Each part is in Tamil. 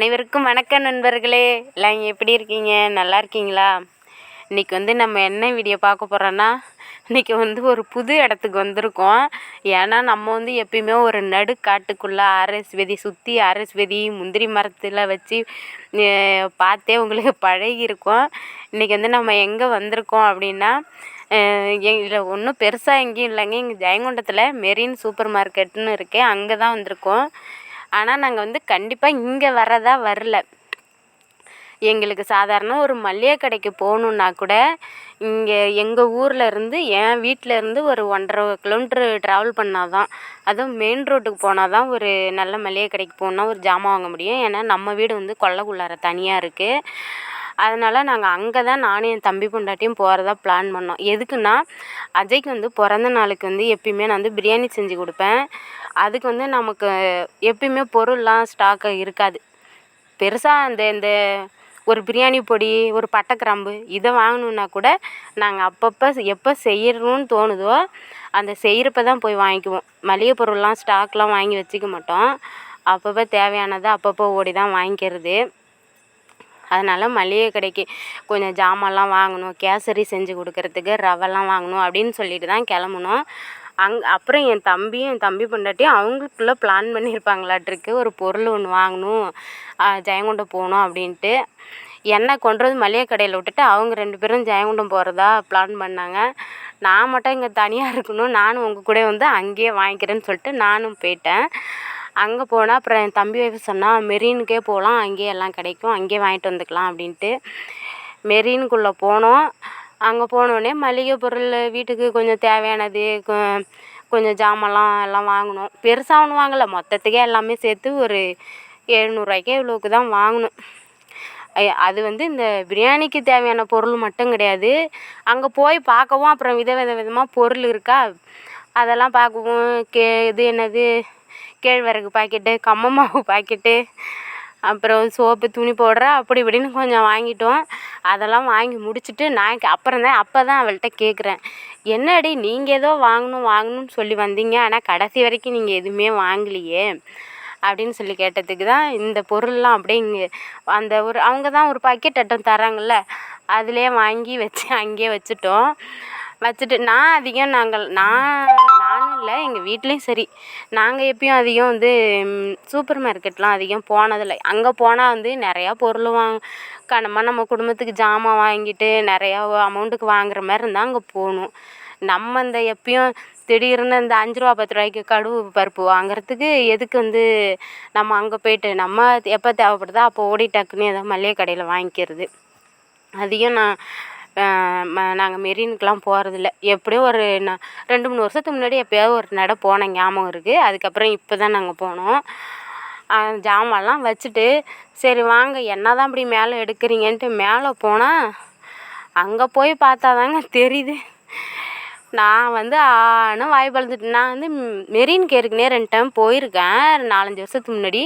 அனைவருக்கும் வணக்கம் நண்பர்களே. எல்லாம் எப்படி இருக்கீங்க? நல்லா இருக்கீங்களா? இன்றைக்கி வந்து நம்ம என்ன வீடியோ பார்க்க போகிறோன்னா இன்றைக்கி வந்து ஒரு புது இடத்துக்கு வந்திருக்கோம். ஏன்னா நம்ம வந்து எப்பயுமே ஒரு நடுக்காட்டுக்குள்ளே ஆர்எஸ் விதி சுற்றி ஆர்எஸ் வெதி முந்திரி மரத்தில் வச்சு பார்த்தே உங்களுக்கு பழகியிருக்கோம். இன்றைக்கி வந்து நம்ம எங்கே வந்திருக்கோம் அப்படின்னா இதில் ஒன்றும் பெருசாக எங்கேயும் இல்லைங்க. இங்கே ஜெயங்கொண்டத்தில் மெரின் சூப்பர் மார்க்கெட்டுன்னு இருக்குது அங்கே தான் வந்திருக்கோம். ஆனால் நாங்கள் வந்து கண்டிப்பாக இங்கே வரதா வரல. எங்களுக்கு சாதாரண ஒரு மளிகை கடைக்கு போகணுன்னா கூட இங்கே எங்கள் ஊரில் இருந்து என் வீட்டில் இருந்து ஒரு ஒன்றரை கிலோமீட்ரு ட்ராவல் பண்ணால் தான் அதுவும் மெயின் ரோட்டுக்கு போனால் தான் ஒரு நல்ல மளிகை கடைக்கு போகணுன்னா ஒரு ஜாமான் வாங்க முடியும். ஏன்னா நம்ம வீடு வந்து கொல்லைக்குள்ளார தனியாக இருக்குது அதனால் நாங்கள் அங்கே தான் நானும் என் தம்பி பொண்டாட்டியும் போகிறதா பிளான் பண்ணோம். எதுக்குன்னா அஜய்க்கு வந்து பிறந்த நாளுக்கு வந்து எப்பயுமே நான் வந்து பிரியாணி செஞ்சு கொடுப்பேன். அதுக்கு வந்து நமக்கு எப்பயுமே பொருள்லாம் ஸ்டாக்கு இருக்காது. பெருசாக அந்த இந்த ஒரு பிரியாணி பொடி ஒரு பட்டை கிராம்பு இதை வாங்கணுன்னா கூட நாங்கள் அப்பப்போ எப்போ செய்யணும்னு தோணுதோ அந்த செய்கிறப்ப தான் போய் வாங்கிக்குவோம். மளிகை பொருள்லாம் ஸ்டாக்லாம் வாங்கி வச்சுக்க மாட்டோம். அப்பப்போ தேவையானதை அப்பப்போ ஓடி தான் வாங்கிக்கிறது. அதனால் மளிகை கடைக்கு கொஞ்சம் ஜாமான்லாம் வாங்கணும் கேசரி செஞ்சு கொடுக்கறதுக்கு ரவைலாம் வாங்கணும் அப்படின்னு சொல்லிட்டு தான் கிளம்புனோம். அங் அப்புறம் என் தம்பியும் என் தம்பி பொண்டாட்டியும் அவங்களுக்குள்ள பிளான் பண்ணியிருப்பாங்களாட்டிருக்கு ஒரு பொருள் ஒன்று வாங்கணும். ஜெயங்கொண்டம் போகணும் அப்படின்ட்டு. என்னை கொண்டு வந்து மளிகை கடையில் விட்டுட்டு அவங்க ரெண்டு பேரும் ஜெயங்கொண்டம் போகிறதா பிளான் பண்ணாங்க. நான் மட்டும் இங்கே தனியாக இருக்கணும். நானும் உங்கள் கூட வந்து அங்கேயே வாங்கிக்கிறேன்னு சொல்லிட்டு நானும் போயிட்டேன். அங்கே போனால் அப்புறம் என் தம்பி ஒய்ஃப் சொன்னால் மெரீனுக்கே போகலாம் அங்கேயே எல்லாம் கிடைக்கும். அங்கேயே வாங்கிட்டு வந்துக்கலாம் அப்படின்ட்டு. மெரீனுக்குள்ளே போனோம். அங்கே போனோடனே மளிகை பொருள் வீட்டுக்கு கொஞ்சம் தேவையானது கொஞ்சம் ஜாமான்லாம் எல்லாம் வாங்கினோம் பெருசாக ஒன்றும் வாங்கலை. மொத்தத்துக்கே எல்லாமே சேர்த்து ஒரு எழுநூறுவாய்க்கே இவ்வளோக்கு தான் வாங்கினோம் அது வந்து இந்த பிரியாணிக்கு தேவையான பொருள் மட்டும் கிடையாது. அங்கே போய் பார்க்கவும் அப்புறம் வித வித விதமாக பொருள் இருக்கா? அதெல்லாம் பார்க்கவும் கே இது என்னது? கேழ்வரகு பாக்கெட்டு கம்ம மாவு பாக்கெட்டு அப்புறம் சோப்பு துணி பவுட்ரு அப்படி இப்படின்னு கொஞ்சம் வாங்கிட்டோம். அதெல்லாம் வாங்கி முடிச்சுட்டு நான் அப்புறம் தான் அப்போ தான் அவள்கிட்ட கேட்குறேன் என்னடி நீங்கள் ஏதோ வாங்கணும் வாங்கணும்னு சொல்லி வந்தீங்க. ஆனால் கடைசி வரைக்கும் நீங்கள் எதுவுமே வாங்கலையே. அப்படின்னு சொல்லி கேட்டதுக்கு தான் இந்த பொருள்லாம் அப்படியே இங்கே அந்த ஒரு அவங்க தான் ஒரு பாக்கெட் அட்டம் தராங்கல்ல அதிலே வாங்கி வச்சு அங்கேயே வச்சுட்டோம். வச்சுட்டு நான் அதிகம் நாங்கள் நான் நானும் இல்லை எங்கள் வீட்லேயும் சரி. நாங்கள் எப்பயும் அதிகம் வந்து சூப்பர் மார்க்கெட்லாம் அதிகம் போனதில்லை. அங்கே போனால் வந்து நிறையா பொருள் வாங்க கனமாக நம்ம குடும்பத்துக்கு ஜாமான் வாங்கிட்டு நிறையா அமௌண்ட்டுக்கு வாங்குற மாதிரி இருந்தால் அங்கே போகணும். நம்ம இந்த எப்பயும் திடீர்னு இந்த அஞ்சு ரூபா பத்து ரூபாய்க்கு கடுகு பருப்பு வாங்குறதுக்கு எதுக்கு வந்து நம்ம அங்கே போயிட்டு நம்ம எப்போ தேவைப்படுதோ அப்போ ஓடி டக்குன்னு ஏதோ மளிகை கடையில் வாங்கிக்கிறது. அதிகம் நான் நாங்கள் மெரினுக்கெலாம் போகிறதில்ல எப்படியும் ஒரு நான் ரெண்டு மூணு வருஷத்துக்கு முன்னாடி எப்போயாவது ஒரு நடை போன ஞாபகம் இருக்குது அதுக்கப்புறம் இப்போ தான் நாங்கள் போனோம் ஜாமான்லாம் வச்சுட்டு சரி வாங்க என்ன தான் இப்படி மேலே எடுக்கிறீங்கன்ட்டு மேலே போனால் அங்கே போய் பார்த்தா தாங்க தெரியுது. நான் வந்து ஆன்னு வாய் பழந்துட்டு நான் வந்து மெரின் கேருக்குனே ரெண்டு டைம் போயிருக்கேன் நாலஞ்சு வருஷத்துக்கு முன்னாடி.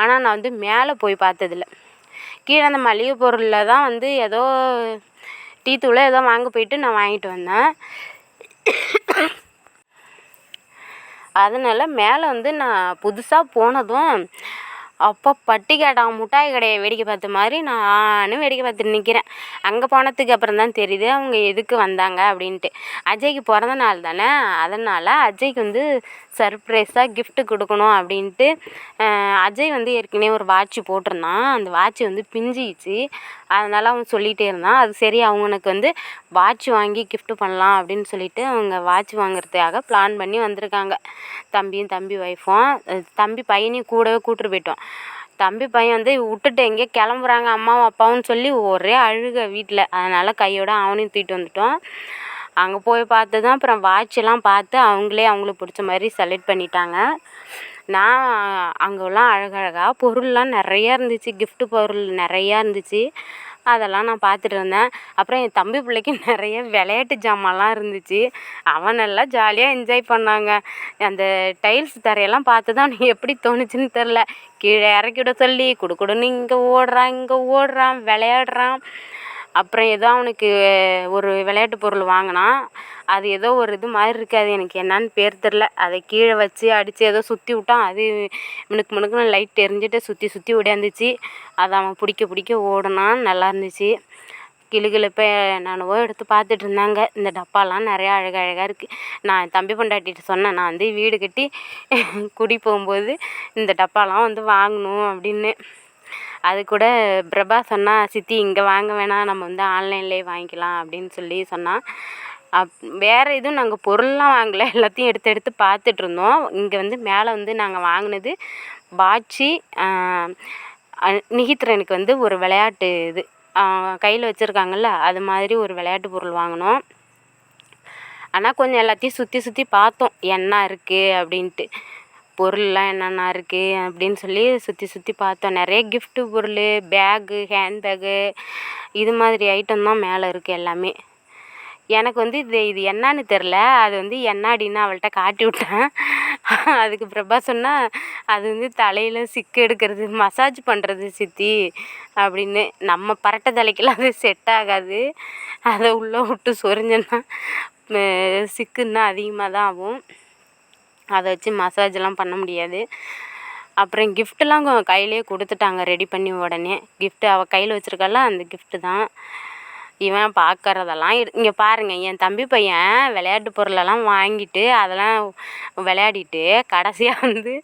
ஆனால் நான் வந்து மேலே போய் பார்த்ததில்ல. கீழே அந்த மளிகை பொருளில் தான் வந்து ஏதோ டீ தூளோ ஏதோ வாங்க போயிட்டு நான் வாங்கிட்டு வந்தேன். அதனால் மேலே வந்து நான் புதுசாக போனதும் அப்போ பட்டி கடை மிட்டாய் கடையை வேடிக்கை பார்த்த மாதிரி நானும் வேடிக்கை பார்த்துட்டு நிற்கிறேன் அங்கே போனதுக்கு அப்புறம் தான் தெரியுது அவங்க எதுக்கு வந்தாங்க அப்படின்ட்டு. அஜய்க்கு பிறந்த நாள் தானே அதனால் அஜய்க்கு வந்து சர்ப்ரைஸாக கிஃப்ட்டு கொடுக்கணும் அப்படின்ட்டு அஜய் வந்து ஏற்கனவே ஒரு வாட்ச்சு போட்டிருந்தான். அந்த வாட்ச் வந்து பிஞ்சிச்சு. அதனால் அவன் சொல்லிகிட்டே இருந்தான். அது சரி அவனுக்கு வந்து வாட்ச் வாங்கி கிஃப்ட்டு பண்ணலாம் அப்படின்னு சொல்லிட்டு அவங்க வாட்ச் வாங்குறதுக்காக பிளான் பண்ணி வந்திருக்காங்க. தம்பியும் தம்பி ஒய்ஃபும் தம்பி பையனையும் கூடவே கூப்பிட்டு போயிட்டோம். தம்பி பையன் வந்து விட்டுட்டு எங்கேயோ கிளம்புறாங்க அம்மாவும் அப்பாவும் சொல்லி ஒரே அழுகை வீட்டில் அதனால் கையோட அவனையும் தூக்கிட்டு வந்துட்டோம். அங்கே போய் பார்த்து தான் அப்புறம் வாட்செல்லாம் பார்த்து அவங்களே அவங்களுக்கு பிடிச்ச மாதிரி செலக்ட் பண்ணிட்டாங்க. நான் அங்கெல்லாம் அழகழகாக பொருள்லாம் நிறையா இருந்துச்சு கிஃப்ட்டு பொருள் நிறையா இருந்துச்சு. அதெல்லாம் நான் பார்த்துட்டு இருந்தேன். அப்புறம் என் தம்பி பிள்ளைக்கு நிறைய விளையாட்டு ஜாமான்லாம் இருந்துச்சு. அவன் நல்லா ஜாலியாக என்ஜாய் பண்ணாங்க. அந்த டைல்ஸ் தரையெல்லாம் பார்த்து தான் அவனுக்கு எப்படி தோணுச்சுன்னு தெரில கீழே இறக்கி விட சொல்லி குடுக்குடுன்னு இங்கே ஓடுறான் இங்கே ஓடுறான் விளையாடுறான். அப்புறம் ஏதோ அவனுக்கு ஒரு விளையாட்டு பொருள் வாங்கினான் அது ஏதோ ஒரு இது மாதிரி இருக்குது. அது எனக்கு என்னான்னு பேர் தெரில அதை கீழே வச்சு அடித்து ஏதோ சுற்றி விட்டான். அது மினுக்கு மினுக்குன்னு லைட் எரிஞ்சிட்டு சுற்றி சுற்றி ஓடியாந்துச்சு. அதை அவன் பிடிக்க பிடிக்க ஓடினான். நல்லா இருந்துச்சு. கிளுகிளுப்பை என்னென்னவோ எடுத்து பார்த்துட்டு இருந்தாங்க. இந்த டப்பாலாம் நிறையா அழகழகாக இருக்குது நான் என் தம்பி பொண்டாட்டிகிட்ட சொன்னேன் நான் வந்து வீடு கட்டி குடி போகும்போது இந்த டப்பாலாம் வந்து வாங்கணும் அப்படின்னு. அது கூட பிரபா சொன்னால் சித்தி இங்கே வாங்க வேணாம். நம்ம வந்து ஆன்லைன்லேயே வாங்கிக்கலாம். அப்படின்னு சொல்லி சொன்னால் அப் வேறு எதுவும் நாங்கள் பொருள்லாம் வாங்கலை. எல்லாத்தையும் எடுத்து எடுத்து பார்த்துட்ருந்தோம் இங்கே வந்து மேலே வந்து நாங்கள் வாங்கினது பாட்சி நிகித்ரனுக்கு வந்து ஒரு விளையாட்டு இது. கையில் வச்சுருக்காங்கல்ல அது மாதிரி ஒரு விளையாட்டு பொருள் வாங்கினோம். ஆனால் கொஞ்சம் எல்லாத்தையும் சுற்றி சுற்றி பார்த்தோம். என்ன இருக்குது அப்படின்ட்டு. பொருள்லாம் என்னென்ன இருக்குது அப்படின்னு சொல்லி சுற்றி சுற்றி பார்த்தோம். நிறைய கிஃப்ட்டு பொருள் பேகு ஹேண்ட் பேகு இது மாதிரி ஐட்டம் தான் மேலே இருக்குது எல்லாமே. எனக்கு வந்து இது இது என்னன்னு தெரில அது வந்து என்னாடின்னு அவள்கிட்ட காட்டி விட்டேன். அதுக்கு பிரபா சொன்னால் அது வந்து தலையில் சிக்கு எடுக்கிறது மசாஜ் பண்ணுறது சித்தி அப்படின்னு. நம்ம பரட்டை தலைக்கெல்லாம் அது செட் ஆகாது. அதை உள்ளே விட்டு சொரிஞ்சோன்னா சிக்குன்னா அதிகமாக தான் ஆகும். அதை வச்சு மசாஜெல்லாம் பண்ண முடியாது. அப்புறம் கிஃப்ட்டுலாம் கையிலேயே கொடுத்துட்டாங்க ரெடி பண்ணி உடனே. கிஃப்ட்டு அவள் கையில் வச்சுருக்கால அந்த கிஃப்ட்டு தான். இவன் பார்க்கறதெல்லாம் இங்கே பாருங்கள் என் தம்பி பையன் விளையாட்டு பொருளெல்லாம் வாங்கிட்டு அதெல்லாம் விளையாடிட்டு கடைசியாக வந்து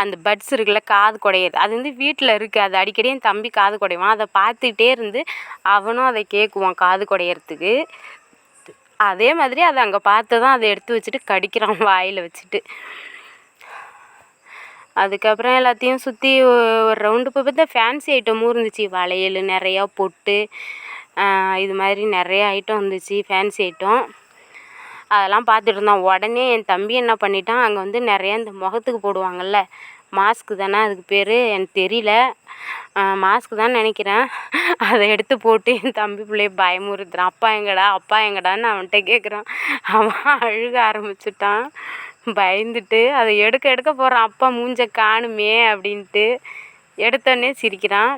அந்த பட்ஸ் இருக்குல்ல காது குடையிறது. அது வந்து வீட்டில் இருக்குது அது அடிக்கடி என் தம்பி காது குடைவான். அதை பார்த்துக்கிட்டே இருந்து அவனும் அதை கேட்குவான் காது குடையறதுக்கு. அதே மாதிரி அதை அங்கே பார்த்து தான் அதை எடுத்து வச்சுட்டு கடிக்கிறான் வாயில் வச்சுட்டு. அதுக்கப்புறம் எல்லாத்தையும் சுற்றி ஒரு ரவுண்டு போய் பார்த்தா ஃபேன்சி ஐட்டமும் இருந்துச்சு. வளையல் நிறையா பொட்டு இது மாதிரி நிறைய ஐட்டம் இருந்துச்சு ஃபேன்சி ஐட்டம் அதெல்லாம் பார்த்துட்டு இருந்தோம் உடனே என் தம்பி என்ன பண்ணிட்டான்? அங்கே வந்து நிறையா இந்த முகத்துக்கு போடுவாங்கல்ல மாஸ்க்கு தானே அதுக்கு பேர்? எனக்கு தெரியல. மாஸ்க்கு தான் நினைக்கிறேன். அதை எடுத்து போட்டு என் தம்பி பிள்ளைய பயமுறுத்துறான். அப்பா எங்கடா? அப்பா எங்கடான்னு அவன்கிட்ட கேட்குறான் அவன் அழுக ஆரம்பிச்சிட்டான். பயந்துட்டு அதை எடுக்க எடுக்க போகிறான் அப்பா மூஞ்ச காணுமே அப்படின்ட்டு எடுத்தோடனே சிரிக்கிறான்.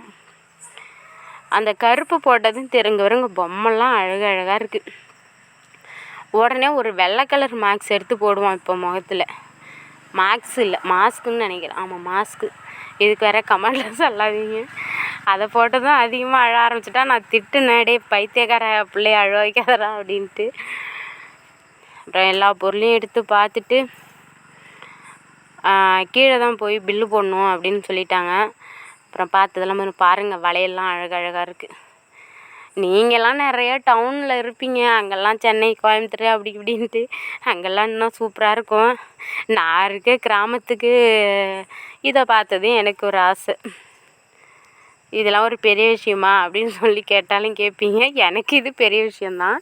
அந்த கருப்பு போட்டதும் தெரிங்க வருங்க பொம்மைலாம் அழகழகாக இருக்குது உடனே ஒரு வெள்ளை கலர் மாஸ்க் எடுத்து போடுவான் இப்போ முகத்தில். மாஸ்க் இல்லை மாஸ்க்குன்னு நினைக்கிறேன். ஆமாம் மாஸ்க்கு இதுக்கு வேறு கமெண்டில் சொல்லாதீங்க. அதை போட்டு தான் அதிகமாக அழ ஆரம்பிச்சிட்டா நான் திட்டுனேன் டே பைத்தியக்கார பிள்ளைய அழ வைக்காதரா அப்படின்ட்டு. அப்புறம் எல்லா பொருளையும் எடுத்து பார்த்துட்டு கீழே தான் போய் பில்லு போடணும் அப்படின்னு சொல்லிட்டாங்க. அப்புறம் பார்த்ததெல்லாம் வந்து பாருங்கள் வளையல்லாம் அழகழகாக இருக்குது நீங்கள்லாம் நிறையா டவுனில் இருப்பீங்க. அங்கெல்லாம் சென்னை கோயம்புத்தூர் அப்படி இப்படின்ட்டு. அங்கெல்லாம் இன்னும் சூப்பராக இருக்கும். நான் இருக்க கிராமத்துக்கு இதை பார்த்தது எனக்கு ஒரு ஆசை. இதெல்லாம் ஒரு பெரிய விஷயமா அப்படின்னு சொல்லி கேட்டாலும் கேட்பீங்க. எனக்கு இது பெரிய விஷயந்தான்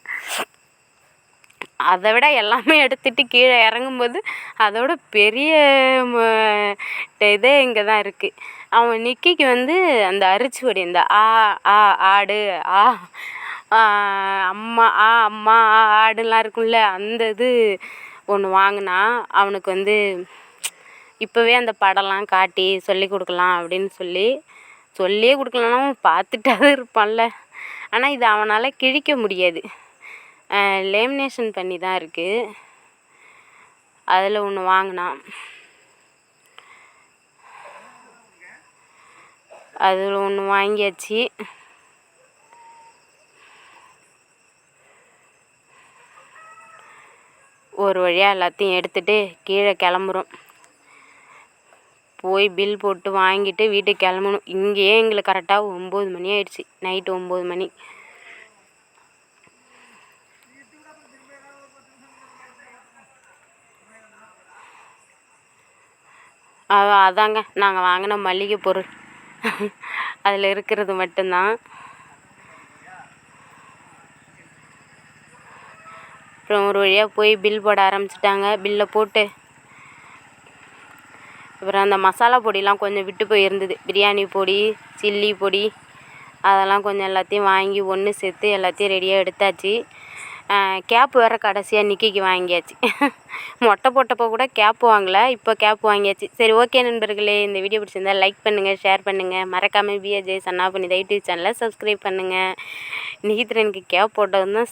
அதை விட எல்லாமே எடுத்துகிட்டு கீழே இறங்கும்போது அதோட பெரிய இதே இங்கே தான் இருக்குது அவன் நிக்கிக்கு வந்து அந்த அரிச்சுவடி இந்த ஆ ஆ ஆடு ஆ அம்மா ஆ அம்மா ஆ ஆடுலாம் இருக்கும்ல அந்த இது ஒன்று வாங்கினா அவனுக்கு வந்து இப்போவே அந்த படம்லாம் காட்டி சொல்லி கொடுக்கலாம் அப்படின்னு சொல்லி சொல்லியே கொடுக்கலனாலும் பார்த்துட்டாவது இருப்பான்ல. ஆனால் இது அவனால் கிழிக்க முடியாது. லேமினேஷன் பண்ணி தான் இருக்குது அதில் ஒன்று வாங்கினான். அதில் ஒன்று வாங்கியாச்சு. ஒரு வழியாக எல்லாத்தையும் எடுத்துகிட்டு கீழே கிளம்புறோம். போய் பில் போட்டு வாங்கிட்டு வீட்டுக்கு கிளம்பணும். இங்கேயே எங்களுக்கு கரெக்டாக ஒம்பது மணி ஆயிடுச்சு. நைட்டு ஒம்பது மணி. அதாங்க நாங்கள் வாங்கின மளிகை பொருள். அதில் இருக்கிறது மட்டும்தான். அப்புறம் ஒரு வழியாக போய் பில் போட ஆரம்பிச்சிட்டாங்க. பில்லை போட்டு அப்புறம் அந்த மசாலா பொடிலாம் கொஞ்சம் விட்டு போயிருந்தது. பிரியாணி பொடி சில்லி பொடி அதெல்லாம் கொஞ்சம் எல்லாத்தையும் வாங்கி ஒன்று சேர்த்து எல்லாத்தையும் ரெடியாக எடுத்தாச்சு. கேப் வேறு கடைசியாக நிக்கிக்கு வாங்கியாச்சு. மொட்டை போட்டப்போ கூட கேப் வாங்கலை இப்போ கேப் வாங்கியாச்சு. சரி ஓகே நண்பர்களே இந்த வீடியோ பிடிச்சிருந்தா லைக் பண்ணுங்கள் ஷேர் பண்ணுங்கள் மறக்காமல் பிஏஜே சன்னா பண்ணி யூடியூப் சேனலை சப்ஸ்கிரைப் பண்ணுங்கள் நிகித்ரனுக்கு கேப் போட்டது தான்